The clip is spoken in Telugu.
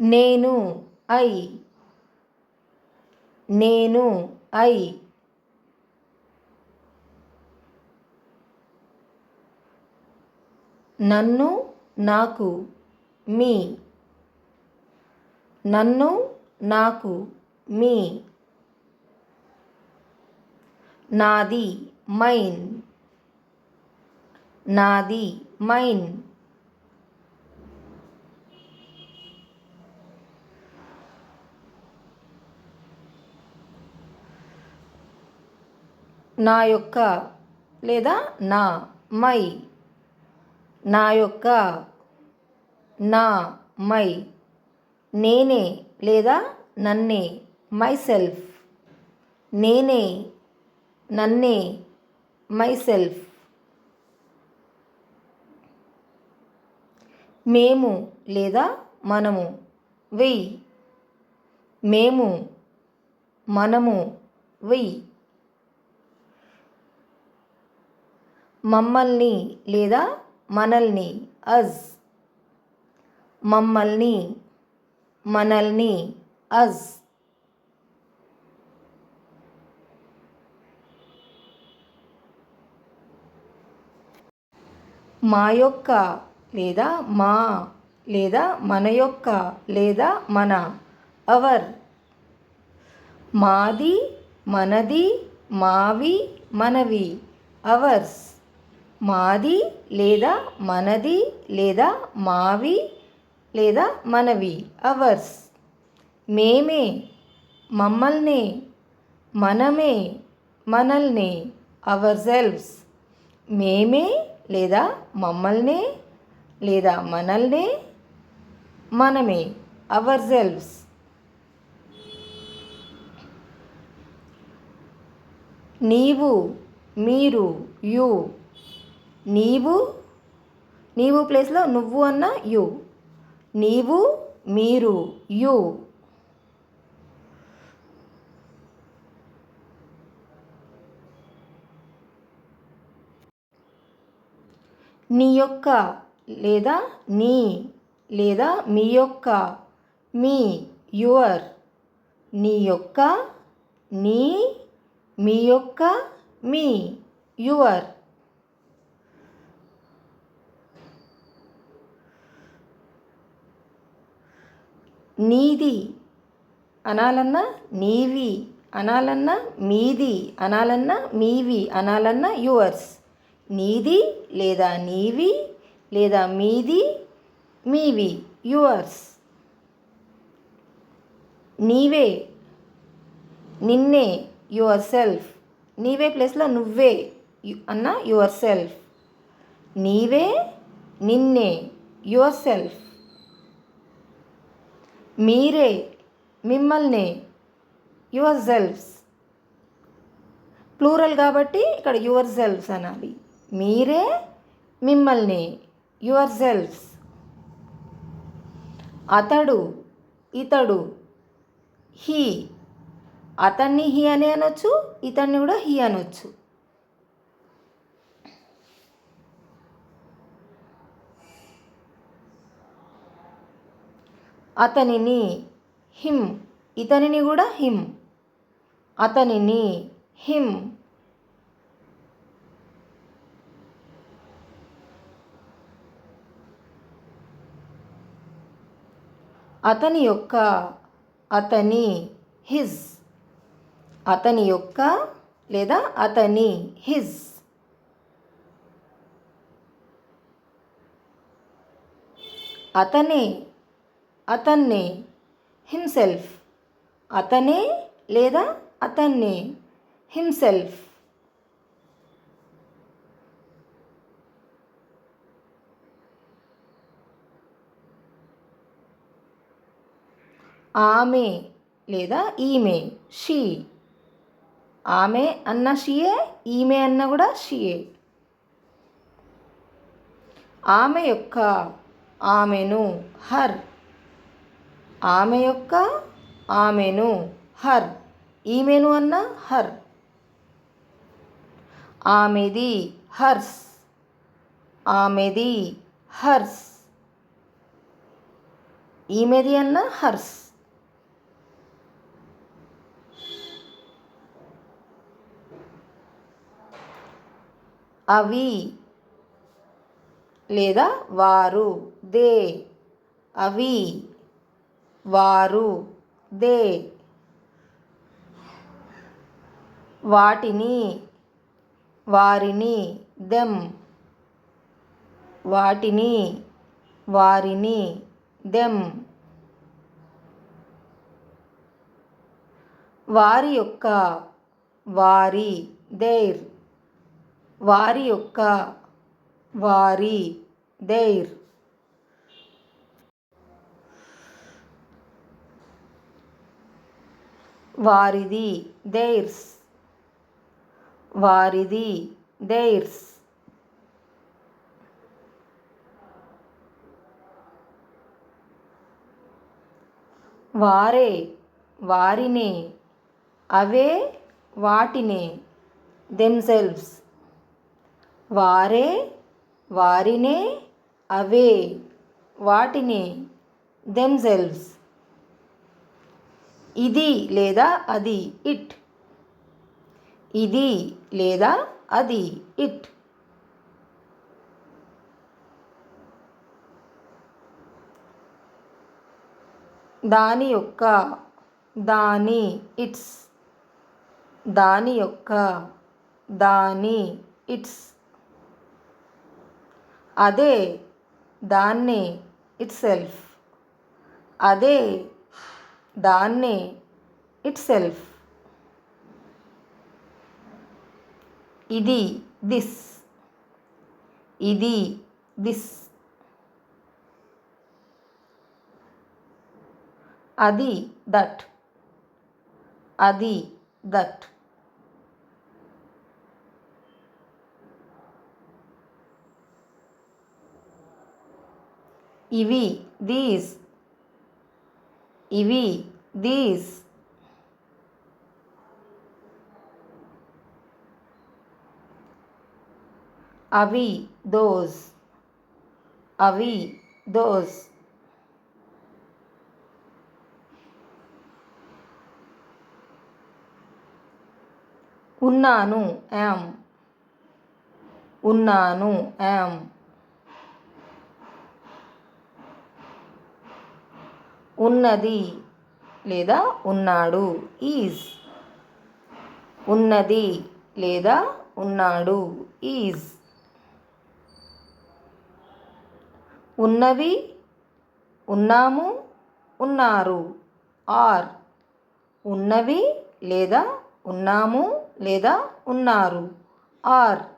నేను ఐ. నేను ఐ. నన్ను నాకు మీ. నన్ను నాకు మీ. నాది మైన్. నాది మైన్. నా యొక్క లేదా నా మై నా యొక్క నా మై నేనే లేదా నన్నే మై సెల్ఫ్ నేనే నన్నే మై సెల్ఫ్ మేము లేదా మనము వెయ్యి మేము మనము వెయ్యి మమ్మల్ని లేదా మనల్ని అజ్. మమ్మల్ని మనల్ని అజ్. మా యొక్క లేదా మా లేదా మన యొక్క లేదా మన అవర్. మాది మనది మావి మనవి అవర్స్. మాది లేదా మనది లేదా మావి లేదా మనవి అవర్స్. మేమే మమ్మల్ని మనమే మనల్ని అవర్ సెల్వ్స్. మేమే లేదా మమ్మల్ని లేదా మనల్ని మనమే అవర్ సెల్వ్స్. నీవు మీరు యు నీవు నీవు ప్లేస్లో నువ్వు అన్న యు. నీవు మీరు యు. నీ యొక్క లేదా నీ లేదా మీ యొక్క మీ యువర్. నీ యొక్క నీ మీ యొక్క మీ యువర్. నీది అనాలన్నా నీవి అనాలన్నా మీది అనాలన్నా మీవి అనాలన్నా యువర్స్. నీది లేదా నీవి లేదా మీది మీవి యువర్స్. నీవే నిన్నే యువర్ సెల్ఫ్ నీవే ప్లేస్లో నువ్వే యు- అన్న యువర్ సెల్ఫ్ నీవే నిన్నే యువర్ సెల్ఫ్ మీరే మిమ్మల్ని యువర్ సెల్ఫ్స్ ప్లూరల్ కాబట్టి ఇక్కడ యువర్ సెల్ఫ్స్ అనాలి. మీరే మిమ్మల్ని యువర్ సెల్ఫ్స్ అతడు ఇతడు హీ. అతన్ని హీ అని అనొచ్చు ఇతన్ని కూడా హీ అనొచ్చు. అతనిని హిమ్ ఇతనిని కూడా హిమ్. అతనిని హిమ్. అతని యొక్క అతని హిజ్. అతని యొక్క లేదా అతని హిజ్. అతనే అతన్నే హిమ్సెల్ఫ్ అతనే లేదా అతన్నే హిమ్సెల్ఫ్ ఆమె లేదా ఈమె షీ ఆమె అన్న షీయే ఈమె అన్న కూడా షీయే ఆమె యొక్క ఆమెను హర్ ఆమె యొక్క ఆమెను. హర్. ఈమెను అన్న హర్. ఆమెది హర్స్. ఆమెది హర్స్. ఈమెది అన్న హర్స్. అవి లేదా వారు. దే. అవి వారు. దే. వాటిని వారిని దెమ్ వాటిని వారిని దెమ్ వారి యొక్క వారి దేర్. వారి యొక్క వారి దేర్. వారిది దేర్స్ వారిది దేర్స్ వారే వారినే అవే వాటినే దెమ్సెల్వ్స్ వారే వారినే అవే వాటినే దెమ్సెల్వ్స్ ఇది లేదా అది ఇట్. ఇది లేదా అది ఇట్. దాని యొక్క దాని ఇట్స్. దాని యొక్క దాని ఇట్స్. అదే దాన్ని ఇట్ సెల్ఫ్ అదే దాన్నే ఇట్ సెల్ఫ్ ఇది దిస్ ఇది దిస్ అది దట్ అది దట్ ఇవి దీస్ ఇవి దీస్ అవి దోస్ అవి దోస్ ఉన్నాను యామ్ ఉన్నాను యామ్ ఉన్నది లేదా ఉన్నాడు. ఈజ్. ఉన్నది లేదా ఉన్నాడు. ఈజ్. ఉన్నవి ఉన్నాము ఉన్నారు. ఆర్. ఉన్నవి లేదా ఉన్నాము లేదా ఉన్నారు. ఆర్.